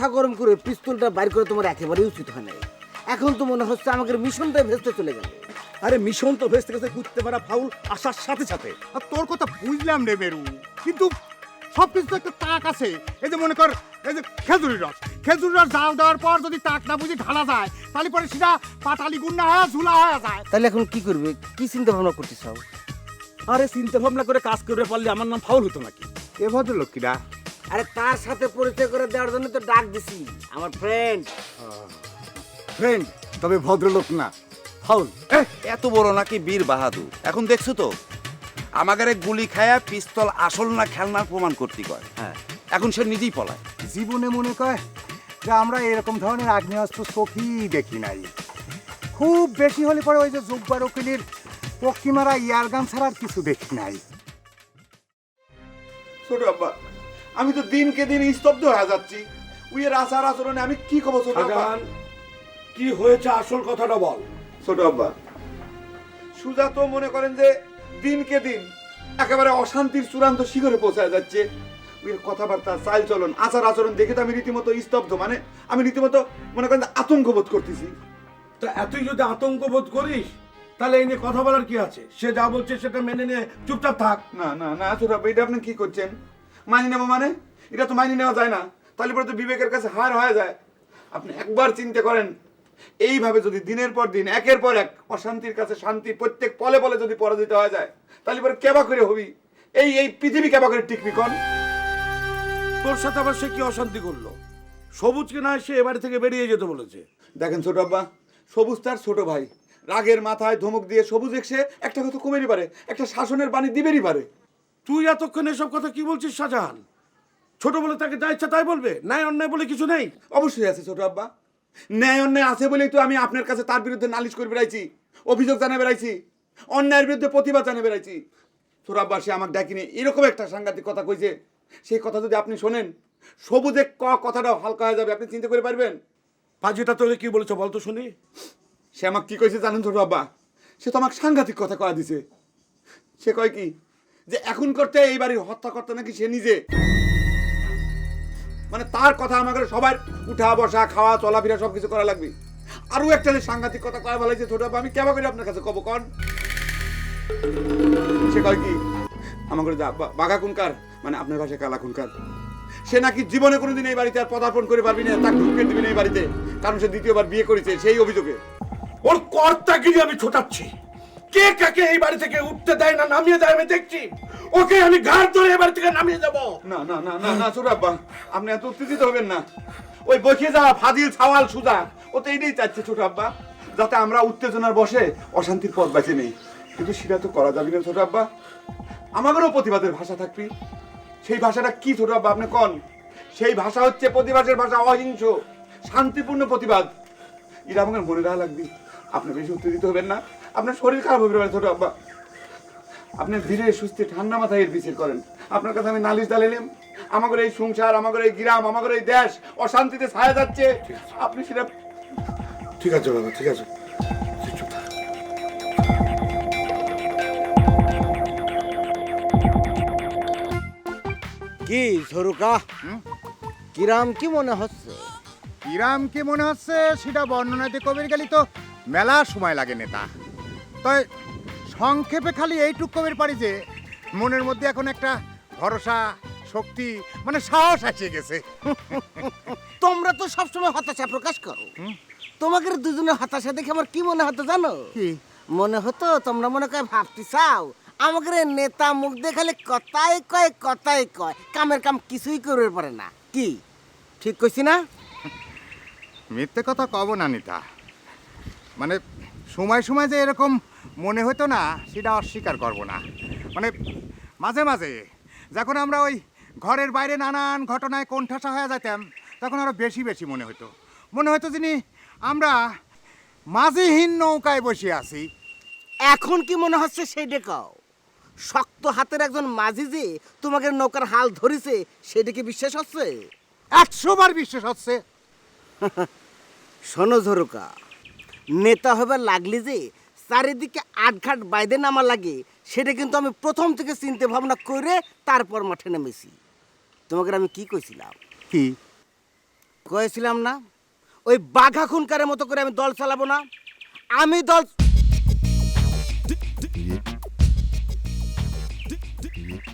মাথা গরম করে পিস্তলটা বাইর করে তোমার একেবারেই উচিত হয় নাই। এখন তো মনে হচ্ছে আমাদের মিশনটাই ভেস্তে চলে গেল। আরে মিশন তো ভেস্তে গেছে ঘুরতে পারা ফাউল আসার সাথে সাথে। আর তোর কথা বুঝলাম রে মেরু। কিন্তু সব কিছু একটা তাক আছে। এই যে মনে কর এই যে খেজুরি রস। খেজুরি রস জাল দেওয়ার পর যদি তাক না বুঝি ঢালা যায় তাহলে পরে সেটা পাটালি গুন্না হয়ে ঝুলা হয়ে যায়। তাহলে এখন কি করবে? কি চিন্তা ভাবনা করতে চাও আরে চিন্তা ভাবনা করে কাজ করে পারলে আমার নাম ফাউল হতো নাকি? এ ভদ্রলোকীরা আরে তার সাথে পরিচয় করে দেওয়ার জন্য তো ডাক দিছি আমার ফ্রেন্ড ফ্রেন্ড তবে ভদ্রলোক না। ফাউল। এত বড় নাকি বীর বাহাদুর? এখন দেখছ তো? আমাগারে গুলি খায়া পিস্তল আসল না খেলনার প্রমাণ করতে কয়। হ্যাঁ। এখন সে নিজেই পলায়। জীবনে মনে কয় যে আমরা এরকম ধরনের আগ্নেয়াস্ত্র চোখই দেখি নাই। খুব বেশি হলে পরে ওই যে জুব্বার উকিলের পক্ষী মারা ইয়ারগান ছাড়া আর কিছু দেখি নাই। ছোট আব্বা আমি তো দিনকে দিন স্তব্ধ হয়ে যাচ্ছি। উইয়ের আচার আচরণে আমি কি খবর ছোট আব্বা? শাহজাহান কি হয়েছে আসল কথাটা বল। ছোট আব্বা সুজা তো মনে করেন যে দিনকে দিন একেবারে অশান্তির চূড়ান্ত শিখরে পৌঁছায় যাচ্ছে। উইয়ের কথাবার্তা চাল চলন আচার আচরণ দেখে তো আমি রীতিমতো স্তব্ধ মানে আমি রীতিমতো মনে করেন যে আতঙ্ক বোধ করতেছি। তা এতই যদি আতঙ্ক বোধ করিস তাহলে এই নিয়ে কথা বলার কি আছে? সে যা বলছে সেটা মেনে নিয়ে চুপচাপ থাক। না না না ছোট আব্বা এটা আপনি কি করছেন? মানি নেব মানে? এটা তো মানি নেওয়া যায় না। তাহলে পরে তো বিবেকের কাছে হার হয়ে যায়। আপনি একবার চিন্তা করেন এইভাবে যদি দিনের পর দিন একের পর এক অশান্তির কাছে শান্তি প্রত্যেক পলে পলে যদি পরাজিত হয়ে যায় তাহলে পরে কেবা করে হবি? এই এই পৃথিবী কেবা করে টিকবি কন? তোর সাথে আবার সে কি অশান্তি করল? সবুজকে না সে এবারে থেকে বেরিয়ে যেতে বলেছে। দেখেন ছোট আব্বা সবুজ তার ছোট ভাই। রাগের মাথায় ধমক দিয়ে সবুজ সে একটা কথা কমেরই পারে একটা শাসনের বাণী দিবেরই পারে। তুই এতক্ষণ এসব কথা কি বলছিস শাহজাহান? ছোট বলে তাকে যা ইচ্ছা তাই বলবে? ন্যায় অন্যায় বলে কিছু নেই? অবশ্যই আছে ছোট আব্বা। ন্যায় অন্যায় আছে বলেই তো আমি আপনার কাছে তার বিরুদ্ধে নালিশ করে বেড়াইছি অভিযোগ জানিয়ে বেড়াইছি অন্যায়ের বিরুদ্ধে প্রতিবাদ জানিয়ে বেড়াইছি। ছোট আব্বা সে আমাকে ডাকিনি এরকম একটা সাংঘাতিক কথা কইছে। সেই কথা যদি আপনি শোনেন সবুজে ক কথাটাও হালকা হয়ে যাবে আপনি চিন্তা করে পারবেন? পাজিটা তোকে কি বলেছে বলতো শুনি। সে আমাকে কি কইছে জানেন ছোট আব্বা? সে তো আমাকে সাংঘাতিক কথা কয়া দিছে। সে কয় কি যে এখন করতে এই বাড়ির হত্যা করতে নাকি সে নিজে? মানে তার কথা আমাকে সবার উঠা, বসা, খাওয়া, চলাফেরা সব কিছু করা লাগবে। আরও একটা যে সাংঘাতিক কথা কয়া বলাইছে ছোট আমি কেমন করে আপনার কাছে কব, কন? সে কয় কি? আমাকে বাঘা কুনকার মানে আপনার ভাষায় কালা কুনকার সে নাকি জীবনে কোনোদিন এই বাড়িতে আর পদার্পণ করে পারবি না তাকে ঢুকে দিবি না এই বাড়িতে, কারণ সে দ্বিতীয়বার বিয়ে করেছে সেই অভিযোগে। ওর কর্তাগিরি আমি ছোটাচ্ছি। কে কাকে এই বাড়ি থেকে উঠতে দেয় না, নামিয়ে দেয় আমি দেখছি। ওকে আমি ঘাড় ধরে এই বাড়ি থেকে নামিয়ে দেবো। না না না না না আব্বা, আপনি এত উত্তেজিত হবেন না। ওই বসিয়ে যাওয়া ফাজিল ছাওয়াল সুজা, ও তো এইটাই চাচ্ছে ছোট আব্বা, যাতে আমরা উত্তেজনার বসে অশান্তির পথ বেছে নেই। কিন্তু সেটা তো করা যাবে না ছোট আব্বা। আমাদেরও প্রতিবাদের ভাষা থাকবি। সেই ভাষাটা কি ছোট আব্বা, আপনি কন? সেই ভাষা হচ্ছে প্রতিবাদের ভাষা, অহিংস, শান্তিপূর্ণ প্রতিবাদ। এটা আমাকে মনে রাখা লাগবে। আপনি বেশি উত্তেজিত হবেন না। আপনার শরীর খারাপ হবে পারে ছোট আব্বা। আপনি ধীরে সুস্থে ঠান্ডা মাথায় এর বিচার করেন। আপনার কাছে আমি নালিশ দালাইলাম আমাদের এই সংসার আমাদের এই গ্রাম আমাদের এই দেশ অশান্তিতে ছায়া যাচ্ছে। আপনি সেটা ঠিক আছে বাবা ঠিক আছে। কি ঝরুকা? কিরাম কি মনে হচ্ছে? কিরাম কি মনে হচ্ছে সেটা বর্ণনাতে কবির গেলি তো মেলা সময় লাগে নেতা। তাই সংক্ষেপে খালি এইটুক কবির পারি যে মনের মধ্যে এখন একটা ভরসা শক্তি মানে সাহস এসে গেছে। তোমরা তো সবসময় হতাশা প্রকাশ করো। তোমাদের দুজনের হতাশা দেখে আমার কি মনে হতো জানো? কি? মনে হতো তোমরা মনে করে ভাবতে চাও আমাদের নেতা মুখ দিয়ে খালি কথাই কয় কথাই কয়। কামের কাম কিছুই করবে পারে না। কি? ঠিক কইছি না? মিথ্যে কথা কব না নিতা। মানে সময় সময় যে এরকম মনে হতো না সেটা অস্বীকার করব না। মানে মাঝে মাঝে যখন আমরা ওই ঘরের বাইরে নানান ঘটনায় কোণঠাসা হয়ে যেতাম তখন আরও বেশি বেশি মনে হতো মনে হতো যিনি আমরা মাঝিহীন নৌকায় বসে আছি। এখন কি মনে হচ্ছে সেই ডেকাও শক্ত হাতের একজন মাঝি যে তোমাকে নৌকার হাল ধরেছে সেটা কি বিশ্বাস হচ্ছে? একশো বার বিশ্বাস হচ্ছে। শোনো ঝরুকা নেতা হবে লাগলি যে চারিদিকে আটঘাট বাইদে নামা লাগে সেটা কিন্তু আমি প্রথম থেকে চিন্তা ভাবনা করে তারপর মাঠে নেমেছি। তোমাকে আমি কি কইছিলাম? কি? কয়েছিলাম না ওই বাঘা খুনকারের মতো করে আমি দল চালাবো না। আমি দল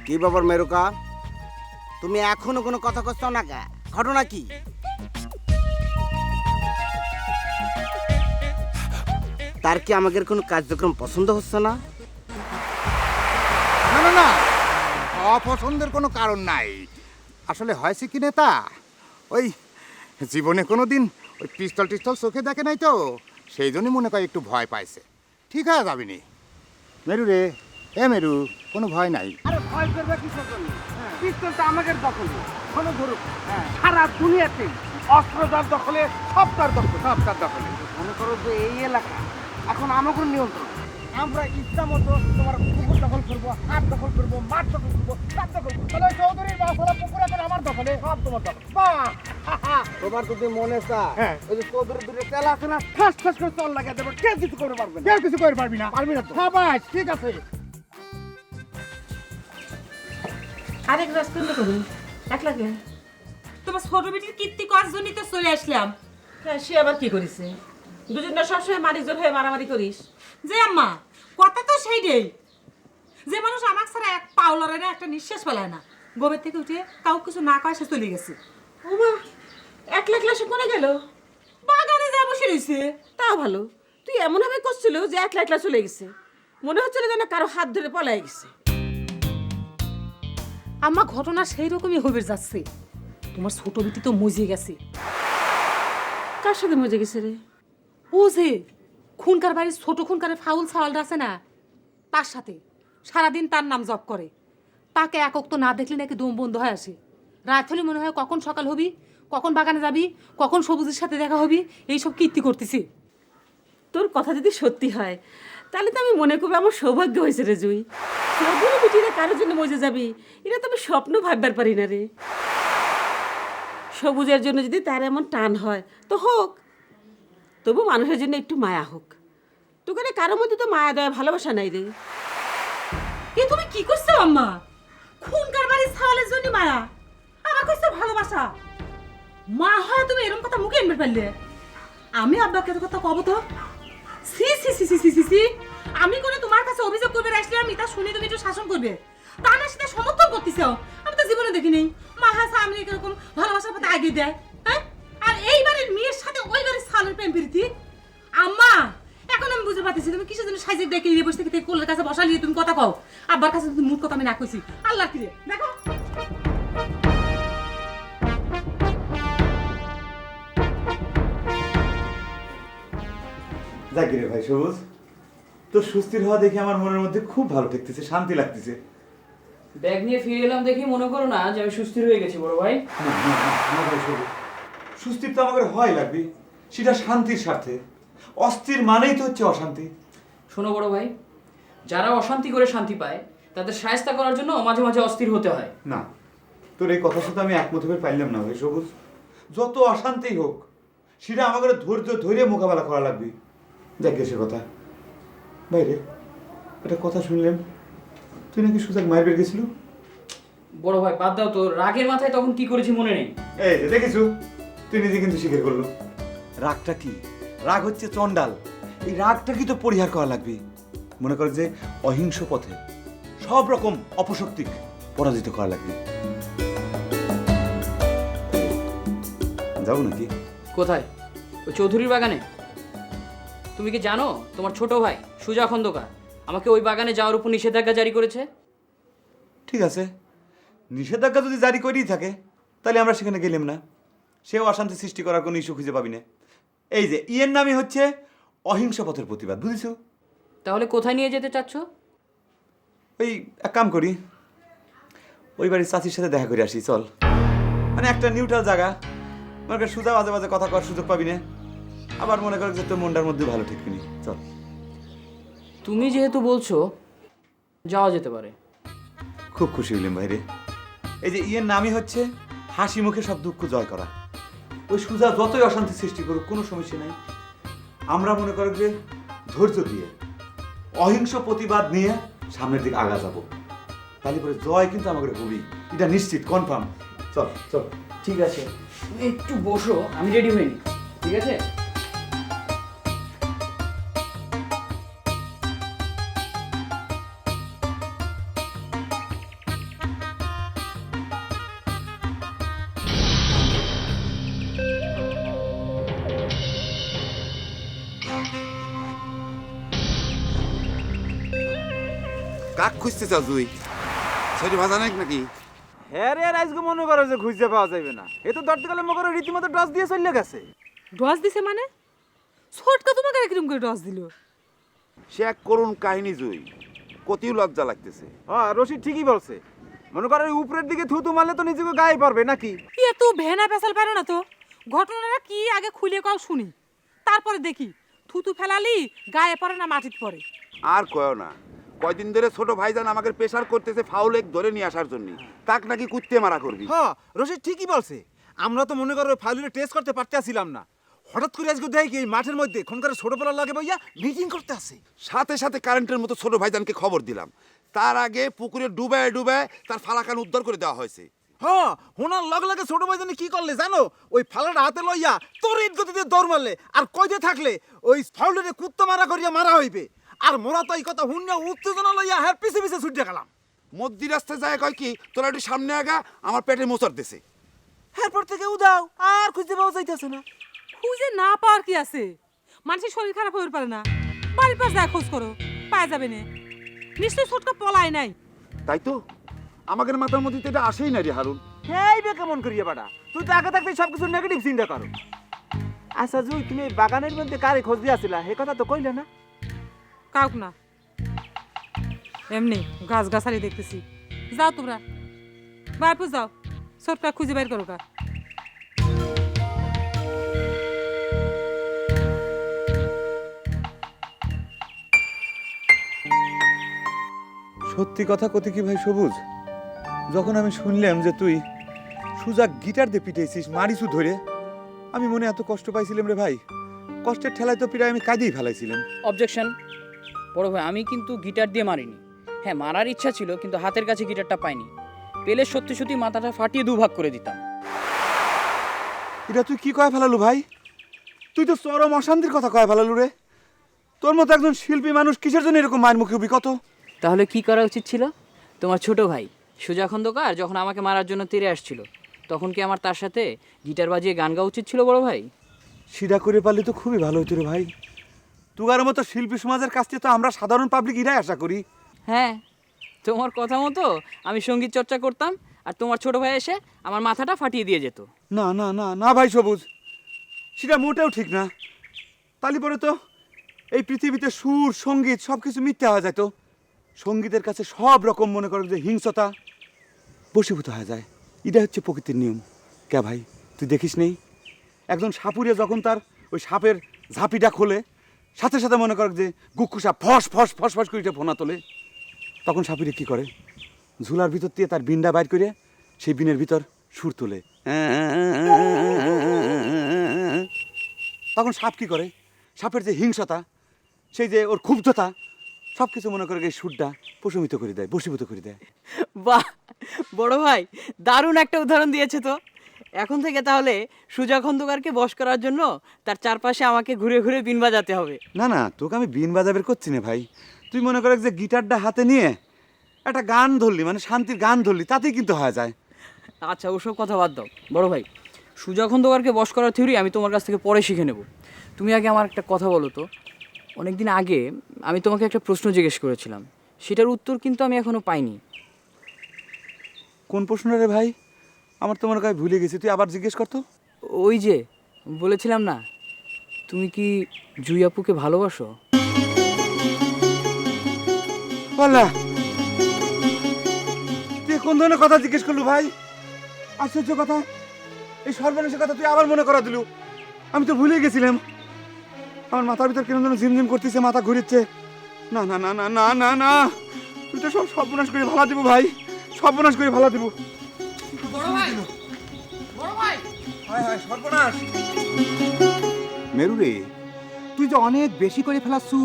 কি বাবার মেরুকা? তুমি এখনও কোনো কথা কচ্ছ না কে? ঘটনা কি? তার কি আমাদের কোনো কার্যক্রম পছন্দ হচ্ছে না? না না না। অপছন্দের কোনো কারণ নাই। আসলে হয়েছে কি নেতা? ওই জীবনে কোনো দিন ওই পিস্তল টিস্তল চোখে দেখে নাই তো সেই জন্যই মনে করে একটু ভয় পাইছে। ঠিক আছে যাবিনি মেরু রে। এ মেরু কোনো ভয় নাই। আরে ভয় করবে কিসের জন্য? পিস্তলটা আমাদের দখলে। কোনো ধরুক সারা দুনিয়াতে অস্ত্র যার দখলে সব তার দখলে সব তার দখলে। মনে করো যে এই এলাকা এখন আমাকে নিয়ন্ত্রণ আমরা ইচ্ছা মতো তোমার পুকুর দখল করব হাট দখল করব মাঠ দখল করব সব দখল করব। তাহলে চৌধুরীর বাসরা পুকুর এখন আমার দখলে সব তোমার দখল। বাহ! তোমার যদি মনে চায় হ্যাঁ। ওই যে চৌধুরীর দুটো তেল আছে না ঠাস ঠাস করে চল লাগিয়ে দেবো কেউ কিছু করতে পারবে কেউ কিছু করে পারবি না। পারবি না তো। সাবাস ঠিক আছে। আরেক রাজকেন্দ্র করুন এক লাগে। তোমার ছোট বেটির কীর্তি করার জন্যই তো চলে আসলাম। হ্যাঁ সে আবার কি করেছে? দুজন না সবসময় মারিজোর হয়ে মারামারি করিস। যে আম্মা কথা তো সেই রে যে মানুষ আমাকে ছাড়া এক পাও লড়াই না একটা নিঃশ্বাস ফেলায় না। গোবের থেকে উঠে কাউ কিছু না কয় সে চলে গেছে। ওমা একলা একলা সে কোনে গেল? বাগানে যা বসে রয়েছে তাও ভালো। তুই এমন ভাবে করছিল যে একলা একলা চলে গেছে। মনে হচ্ছিল যেন কারও হাত ধরে পলাই গেছে। আম্মা ঘটনা সেই রকমই হবে যাচ্ছে। তোমার ছোট বিটি তো মজে গেছে। কার সাথে মজে গেছে রে? ও যে খুনকার বাড়ির ছোট খুনকারের ফাউল ছাওয়ালটা আছে না, তার সাথে সারাদিন তার নাম জপ করে। তাকে একক তো না দেখলে নাকি দম বন্ধ হয়ে আসে। রাত হলে মনে হয় কখন সকাল হবি, কখন বাগানে যাবি, কখন সবুজের সাথে দেখা হবি, এইসব কীর্তি করতেছি। তোর কথা যদি সত্যি হয়, তাহলে তো আমি মনে করব আমার সৌভাগ্য হয়েছে রে জুই। চৌধুরী বিটিরা কারোর জন্য মজে যাবি, এটা তো আমি স্বপ্ন ভাববার পারি না রে। সবুজের জন্য যদি তার এমন টান হয়, তো হোক। তবু মানুষের জন্য একটু মায়া হোক। তোকে কারোর মধ্যে তো মায়া দেওয়া ভালোবাসা নাই রে। এ, তুমি কি করছ, আম্মা? খুনকার বাড়ির ছাওয়ালের জন্য মায়া? আমার কইছো ভালোবাসা? মা হয় তুমি এরকম কথা মুখে এনবে পারলে আমি আব্বাকে তো কথা কব তো। সি সি সি সি সি সি সি। আমি করে তোমার কাছে অভিযোগ করবে আসলাম তা শুনে তুমি একটু শাসন করবে। তা না সেটা সমর্থন করতেছ। আমি তো জীবনে দেখিনি। মা হাসা আমি এরকম ভালোবাসার পথে আগে দেয়। এইবারের মেয়ের সাথে ওইবারের সালের প্রেম প্রীতি আম্মা এখন আমি বুঝতে পারতেছি তুমি কিসের জন্য সাইজে ডেকে নিয়ে বসে থেকে কোলের কাছে বসা নিয়ে তুমি কথা কও। আব্বার কাছে তুমি মুখ কথা আমি না কইছি আল্লাহ কিরে দেখো। ভাই সবুজ। তোর সুস্থির হওয়া দেখে আমার মনের মধ্যে খুব ভালো ঠেকতেছে শান্তি লাগতেছে। ব্যাগ নিয়ে ফিরে এলাম দেখি মনে করো না যে আমি সুস্থির হয়ে গেছি বড় ভাই। না, না, না ভাই সবুজ। সুস্থির তো আমাদের হয় লাগবে। সেটা শান্তির স্বার্থে। অস্থির মানেই তো হচ্ছে অশান্তি। শোনো বড় ভাই যারা অশান্তি করে শান্তি পায় তাদের সায়স্তা করার জন্য মাঝে মাঝে অস্থির হতে হয়। না তোর এই কথার সাথে আমি একমত হয়ে পাইলাম না ভাই সবুজ। যত অশান্তি হোক সেটা আমাদের ধৈর্য ধৈর্য মোকাবেলা করা লাগবে। দেখ সে কথা। বাইরে একটা কথা শুনলেন? তুই নাকি সুজাক মায়ের বের গেছিল? বড় ভাই বাদ দাও তো রাগের মাথায় তখন কি করেছি মনে নেই। এই দেখিছু তুই নিজে কিন্তু স্বীকার করল। রাগটা কি? রাগ হচ্ছে চন্ডাল এই রাগটা কি তো পরিহার করা লাগবে। মনে কর যে অহিংস পথে সব রকম অপশক্তিক পরাজিত করা লাগবে। যাব নাকি? কোথায়? ওই চৌধুরীর বাগানে? তুমি কি জানো? তোমার ছোট ভাই সুজা খন্দকার আমাকে ওই বাগানে যাওয়ার উপর নিষেধাজ্ঞা জারি করেছে? ঠিক আছে। নিষেধাজ্ঞা যদি জারি করেই থাকে তাহলে আমরা সেখানে গেলাম না। সেও অশান্তি সৃষ্টি করার কোনো ইস্যু খুঁজে পাবি না। এই যে ইয়ের নামই হচ্ছে অহিংস পথের প্রতিবাদ বুঝেছ? তাহলে কোথায় নিয়ে যেতে চাচ্ছ? ওই এক কাম করি ওই বাড়ির চাচির সাথে দেখা করে আসি চল। মানে একটা নিউট্রাল জায়গা। মনে কর সুজা বাজে বাজে কথা করার সুযোগ পাবি না। আবার মনে কর যে তোর মনটার মধ্যে ভালো ঠিক কিনি চল। তুমি যেহেতু বলছো যাওয়া যেতে পারে। খুব খুশি হইলাম ভাইরে এই যে ইয়ের নামই হচ্ছে হাসি মুখে সব দুঃখ জয় করা। ওই সুজা যতই অশান্তি সৃষ্টি করুক, কোনো সমস্যা নেই। আমরা মনে করি যে ধৈর্য দিয়ে, অহিংস প্রতিবাদ নিয়ে সামনের দিকে আগা যাব। তাহলে পরে জয় কিন্তু আমাকে হবি এটা নিশ্চিত কনফার্ম চল চল। ঠিক আছে, তুমি একটু বসো, আমি রেডি হইনি ঠিক আছে? কাক খুঁজতে চাও তুই? সেটি ভাজা নাকি নাকি? হ্যাঁ রে আজকে মনে করো যে খুঁজতে পাওয়া যাবে না। এ তো ধরতে গেলে মনে করো রীতিমতো ডস দিয়ে চলে গেছে। ডস দিছে মানে? ছোটকা তোমাকে কিরম করে ডস দিল? সে এক করুণ কাহিনী জুই। কতিও লজ্জা লাগতেছে। হ্যাঁ রশিদ ঠিকই বলছে। মনে করো উপরের দিকে থুতু মারলে তো নিজেকে গায়ে পারবে নাকি? এ তো ভেনা পেশাল পারো না তো? ঘটনাটা কি আগে খুলে কও শুনি। তারপরে দেখি থুতু ফেলালি গায়ে পড়ে না মাটিতে পড়ে। আর কয়ও না। কয়দিন ধরে ছোট ভাইজান আমাকে প্রেশার করতেছে ফাউলেক ধরে নিয়ে আসার জন্য। তাক নাকি কুত্তে মারা করবি। হ্যাঁ রশিদ ঠিকই বলছে। আমরা তো মনে করো ফাউলের টেস্ট করতে পারতেছিলাম না। হঠাৎ করে আজকে দেখি এই মাঠের মধ্যে খনকার ছোট বেলা লাগে ভাইয়া মিটিং করতে আসে। সাথে সাথে কারেন্টের মতো ছোট ভাইজানকে খবর দিলাম। তার আগে পুকুরে ডুবায় ডুবায় তার ফালাকান উদ্ধার করে দেওয়া হয়েছে। হ্যাঁ হোনার লগে লগে ছোট ভাই জানি কি করলে জানো? ওই ফালাটা হাতে লইয়া তোর ইট গতিতে দৌড় মারলে। আর কইতে থাকলে ওই ফাউলের কুত্তো মারা করিয়া মারা হইবে। আর মোরা তো এই কথা হুন্য উত্তেজনা লইয়া হ্যাঁ পিছে পিছে ছুটে গেলাম। মধ্যি রাস্তায় যায় কয় কি তোরা একটু সামনে আগা আমার পেটে মোচর দিছে। এরপর থেকে উদাও আর খুঁজতে পাওয়া যাইতেছে না। খুঁজে না পাওয়ার কি আছে? মানুষের শরীর খারাপ হয়ে পারে না। বাড়ির পাশে যায় খোঁজ করো পাওয়া যাবে না। নিশ্চয়ই ছোটকা পলায় নাই। তাই তো? আমাদের মাথার মধ্যে তো এটা আসেই না রে হারুন। হেই বে কেমন করিয়া বাড়া তুই তো আগে থাকতে সব কিছু নেগেটিভ চিন্তা করো। আচ্ছা জুই তুমি এই বাগানের মধ্যে কারে খোঁজ দিয়াছিলা? হে কথা তো কইলে না। কাউক না। এমনি গাছ গাছালি দেখতেছি। যাও তোমরা। বাইপু যাও। ছোটকা খুঁজে বাইর করো কা সত্যি কথা কতে কি ভাই সবুজ? যখন আমি শুনলাম যে তুই সুজা গিটার দিয়ে পিটেছিস মারিসু ধরে আমি মনে এত কষ্ট পাইছিলাম রে ভাই। কষ্টের ঠেলায় তো প্রায় আমি কাঁদিয়ে ফেলাইছিলাম। অবজেকশন বড় ভাই আমি কিন্তু গিটার দিয়ে মারিনি। হ্যাঁ মারার ইচ্ছা ছিল কিন্তু হাতের কাছে গিটারটা পাইনি। পেলে সত্যি সত্যি মাথাটা ফাটিয়ে দুভাগ করে দিতাম। এটা তুই কি কয়ে ফেলালু ভাই? তুই তো চরম অশান্তির কথা কয়ে ফেলালু রে। তোর মতো একজন শিল্পী মানুষ কিসের জন্য এরকম মায়ের মুখে হবি? কত? তাহলে কি করা উচিত ছিল? তোমার ছোট ভাই সুজা খন্দকার যখন আমাকে মারার জন্য তীরে আসছিল তখন কি আমার তার সাথে গিটার বাজিয়ে গান গাওয়া উচিত ছিল বড় ভাই? সিধা করে পারলে তো খুবই ভালো হতো রে ভাই। তুগার মতো শিল্পী সমাজের কাছ থেকে তো আমরা সাধারণ পাবলিক ইরাই আশা করি। হ্যাঁ তোমার কথা মতো আমি সংগীত চর্চা করতাম আর তোমার ছোট ভাই এসে আমার মাথাটা ফাটিয়ে দিয়ে যেত। না না না না ভাই সবুজ সেটা মোটেও ঠিক না। তালি পরে তো এই পৃথিবীতে সুর সংগীত সব কিছু মিথ্যা হয়ে যায় তো। সঙ্গীতের কাছে সব রকম মনে করো যে হিংসতা বশীভূত হয়ে যায়। এটা হচ্ছে প্রকৃতির নিয়ম। কে ভাই তুই দেখিস নেই একজন সাপুরে যখন তার ওই সাপের ঝাঁপিটা খোলে সাথে সাথে মনে কর যে গুক্ষু সাপ ফস ফস ফস ফস করে ফোনা তোলে। তখন সাপুরে কি করে? ঝুলার ভিতর দিয়ে তার বিনটা বাইর করে সেই বিনের ভিতর সুর তোলে। তখন সাপ কি করে? সাপের যে হিংসতা, সেই যে ওর ক্ষুব্ধতা সব কিছু মনে করে সুরটা প্রশমিত করে দেয়, বশীভূত করে দেয়। বাহ! বড় ভাই, দারুণ একটা উদাহরণ দিয়েছে তো। এখন থেকে তাহলে সুজা খন্দকারকে বশ করার জন্য তার চারপাশে আমাকে ঘুরে ঘুরে বিন বাজাতে হবে। না না তোকে আমি বিন বাজাবের করছি না ভাই। তুই মনে করে যে গিটারটা হাতে নিয়ে একটা গান ধরলি মানে শান্তির গান ধরলি তাতেই কিন্তু হয়ে যায়। আচ্ছা ওসব কথা বাদ দাও। বড় ভাই সুজা খন্দকারকে বশ করার থিওরি আমি তোমার কাছ থেকে পরে শিখে নেব। তুমি আগে আমার একটা কথা বলো তো। অনেকদিন আগে আমি তোমাকে একটা প্রশ্ন জিজ্ঞেস করেছিলাম। সেটার উত্তর কিন্তু আমি এখনও পাইনি। কোন প্রশ্নটা রে ভাই? আমার তোমার কাছে ভুলে গেছি। তুই আবার জিজ্ঞেস করতো ওই যে বলেছিলাম না তুমি কি জুই আপুকে ভালোবাসো? বলা তুই কোন ধরনের কথা জিজ্ঞেস করলু ভাই? আশ্চর্য কথা। এই সর্বনাশের কথা তুই আবার মনে করা দিলু। আমি তো ভুলে গেছিলাম। আমার মাথার ভিতর কেন যেন ঝিমঝিম করতেছে মাথা ঘুরিচ্ছে। না না না না না না না। তুই তো সব সর্বনাশ করে ভালো দিব ভাই। সর্বনাশ করে ভালো দিব। মেরু রে তুই যে অনেক বেশি করে ফেলাচ্ছু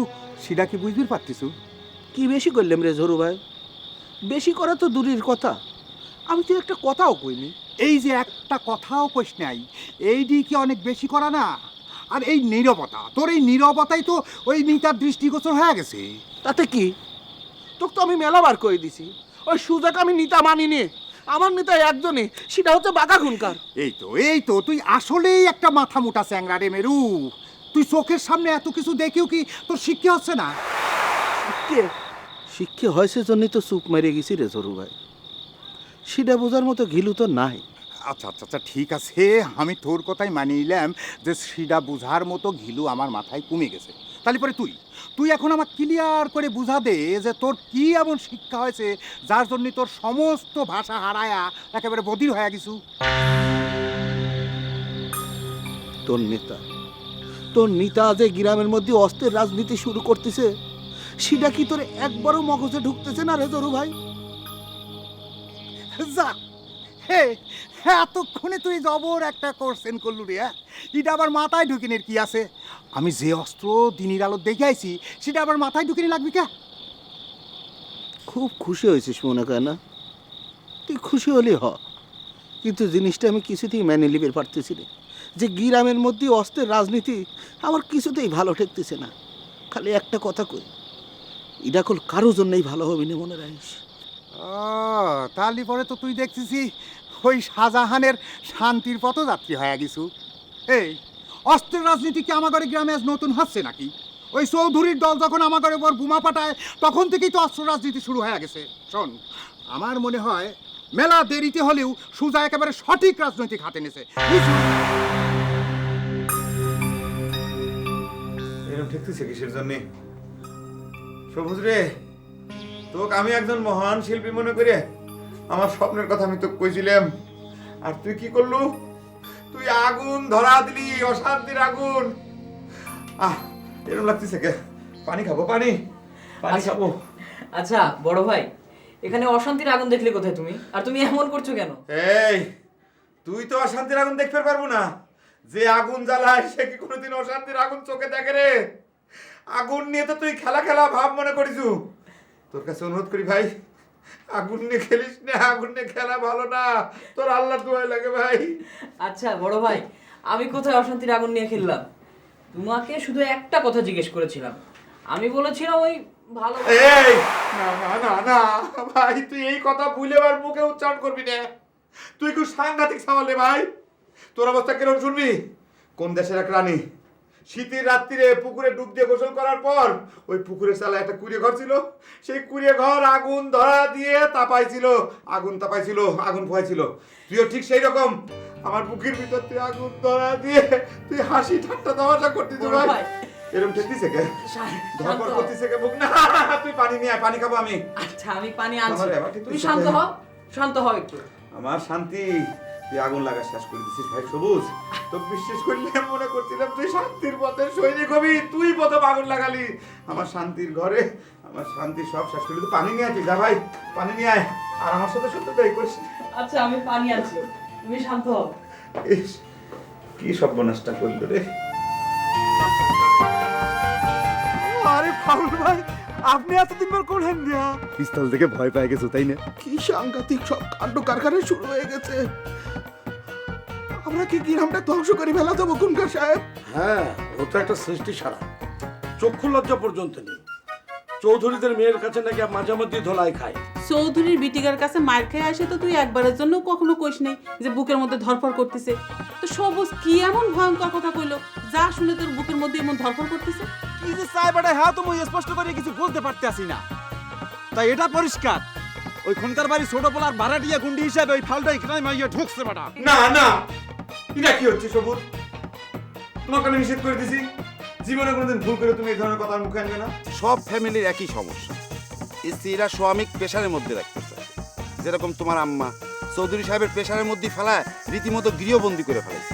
সেটা কি বুঝতে পারতিস কি বেশি করলাম রে ঝরু ভাই? বেশি করা তো দূরের কথা। আমি তো একটা কথাও কইনি। এই যে একটা কথাও কইস নাই এইটি কি অনেক বেশি করা না? আর এই নীরবতা তোর এই নীরবতাই তো ওই নিতার দৃষ্টিগোচর হয়ে গেছে। তাতে কি? তোকে তো আমি মেলাবার করে দিছি। ওই সুজাকে আমি নিতা মানিনি। আমার নেতা একজনই সেটা হচ্ছে বাঁকা খুনকার। এই তো এই তো তুই আসলেই একটা মাথা মোটা চ্যাংরা রে মেরু। তুই চোখের সামনে এত কিছু দেখেও কি তোর শিক্ষা হচ্ছে না? শিক্ষে? হয়েছে জন্যই তো চুপ মেরে গেছি রে জরু ভাই। সেটা বোঝার মতো ঘিলু তো নাই। আচ্ছা আচ্ছা আচ্ছা ঠিক আছে আমি তোর কথাই মানিয়ে নিলাম যে সেটা বুঝার মতো ঘিলু আমার মাথায় কমে গেছে। তাহলে পরে তুই। তুই এখন আমার ক্লিয়ার করে বুঝা দে যে তোর কি এমন শিক্ষা হয়েছে যার জন্য তোর সমস্ত ভাষা হারায়া একেবারে বদির হয়ে গেছু? তোর নেতা তোর নেতা যে গ্রামের মধ্যে অস্ত্রের রাজনীতি শুরু করতেছে সেটা কি তোর একবারও মগজে ঢুকতেছে না রে জরু ভাই? যা হে এতক্ষণে তুই জবর একটা কোর্সেন করলু রে হ্যাঁ? এটা আবার মাথায় ঢুকিনের কি আছে? আমি যে অস্ত্র দিনের আলো দেখে আইছি সেটা আবার মাথায় ঢুকিনি লাগবে কে? খুব খুশি হয়েছিস মনে করে না? তুই খুশি হলি হ। কিন্তু জিনিসটা আমি কিছুতেই মেনে নিতে পারতেছি রে যে গ্রামের মধ্যে অস্ত্রের রাজনীতি আমার কিছুতেই ভালো ঠেকতেছে না। খালি একটা কথা কই এটা কল কারোর জন্যই ভালো হবে না মনে রাখিস? তাহলে পরে তো তুই দেখতেছি ওই শাহজাহানের শান্তির পথযাত্রী হয়ে গেছু। এই অস্ত্রের রাজনীতি কি আমার গ্রামে আজ নতুন হচ্ছে নাকি? ওই চৌধুরীর দল যখন আমার ঘরে উপর বোমা পাঠায় তখন থেকেই তো অস্ত্র রাজনীতি শুরু হয়ে গেছে। শোন, আমার মনে হয় মেলা দেরিতে হলেও সুজা একেবারে সঠিক রাজনৈতিক হাতে নেছে। এরকম কিসের জন্যে। সবুজ রে, তোকে আমি একজন মহান শিল্পী মনে করে আমার স্বপ্নের কথা আমি তোকে কইছিলাম। আর তুই কি করলু? তুই আগুন ধরা দিলি অশান্তির আগুন। আহ এরকম লাগতেছে কে? পানি খাব পানি? পানি আচ্ছা। খাব। আচ্ছা বড় ভাই এখানে অশান্তির আগুন দেখলে কোথায় তুমি? আর তুমি এমন করছ কেন? এই তুই তো অশান্তির আগুন দেখতে পারব না। যে আগুন জ্বালায় সে কি কোনোদিন অশান্তির আগুন চোখে দেখে রে? আগুন নিয়ে তো তুই খেলা খেলা ভাব মনে করিছু। তোর কাছে অনুরোধ করি ভাই আগুন নিয়ে খেলিস না আগুন নিয়ে খেলা ভালো না। তোর আল্লাহ দোয়াই লাগে ভাই। আচ্ছা বড় ভাই আমি কোথায় অশান্তির আগুন নিয়ে খেললাম? তোমাকে শুধু একটা কথা জিজ্ঞেস করেছিলাম। আমি বলেছিলাম ওই ভালো এই না না না না ভাই তুই এই কথা ভুলে আর মুখে উচ্চারণ করবি না। তুই খুব সাংঘাতিক সামালে ভাই। তোর অবস্থা কীরকম শুনবি? কোন দেশের এক রানী? শীতের রাত্রিরে পুকুরে ডুব দিয়ে গোসল করার পর ওই পুকুরের চালায় একটা কুড়িয়ে ঘর ছিল। সেই কুড়িয়ে ঘর আগুন ধরা দিয়ে তাপাইছিল। আগুন তাপাইছিল আগুন ফুয়াইছিল তুইও ঠিক সেই রকম। আমার বুকের ভিতর তুই আগুন ধরা দিয়ে তুই হাসি ঠাট্টা তামাশা বড় ভাই। এরকম ঠেকতিছে কে? হও। করতেছে কে মুখ না তুই পানি নিয়ে পানি খাব আমি। আচ্ছা আমি পানি আনছি। তুমি শান্ত। হও শান্ত হও একটু। আমার শান্তি। তুই আগুন লাগা শেষ করে দিছিস ভাই সবুজ। তো বিশ্বাস করলে মনে করছিলাম তুই শান্তির পথে সৈনিক হবি তুই প্রথম আগুন লাগালি। আমার শান্তির ঘরে আমার শান্তি সব শেষ করলি পানি নিয়ে তুই যা ভাই পানি নিয়ে আয়। আর আমার সাথে সত্যি তাই করিস। আচ্ছা আমি পানি আনছি। তুমি শান্ত হও। ইস, কি সর্বনাশটা করল রে। আরে ফাউল ভাই আপনি এতদিন পর করলেন দিয়া পিস্তল থেকে ভয় পেয়ে গেছো তাই না? কি সাংঘাতিক সব কাণ্ড কারখানা শুরু হয়ে গেছে। আমরা কি গ্রামটা ধ্বংস করে ফেলা দেবো কুনকার সাহেব? হ্যাঁ ও তো একটা সৃষ্টি সারা। চক্ষু লজ্জা পর্যন্ত নেই। চৌধুরীদের মেয়ের কাছে নাকি মাঝে মধ্যে ধোলাই খায়। চৌধুরীর বিটিকার কাছে মার খেয়ে আসে তো তুই একবারের জন্য কখনো কইস নাই যে বুকের মধ্যে ধরফর করতেছে। তো সবুজ কি এমন ভয়ঙ্কর কথা কইলো? যা শুনে তোর বুকের মধ্যে এমন ধরফর করতেছে? কি যে চাই বেটা হ্যাঁ তো মুই স্পষ্ট করে কিছু বলতে পারতেছি না। তাই এটা পরিষ্কার। ওই খুনকার বাড়ি ছোট পোলার ভাড়াটিয়া গুন্ডি হিসাবে ওই ফালটা এখানে মাইয়া ঢুকছে বেটা না না এটা কি হচ্ছে সবুজ? তোমাকে আমি নিষেধ করে দিছি। জীবনে কোনোদিন ভুল করে তুমি এই ধরনের কথার মুখে আনবে না। সব ফ্যামিলির একই সমস্যা। স্ত্রীরা স্বামীক প্রেশারের মধ্যে রাখতে চায়। যেরকম তোমার আম্মা চৌধুরী সাহেবের পেশারের মধ্যে ফেলায় রীতিমতো গৃহবন্দী করে ফেলাইছে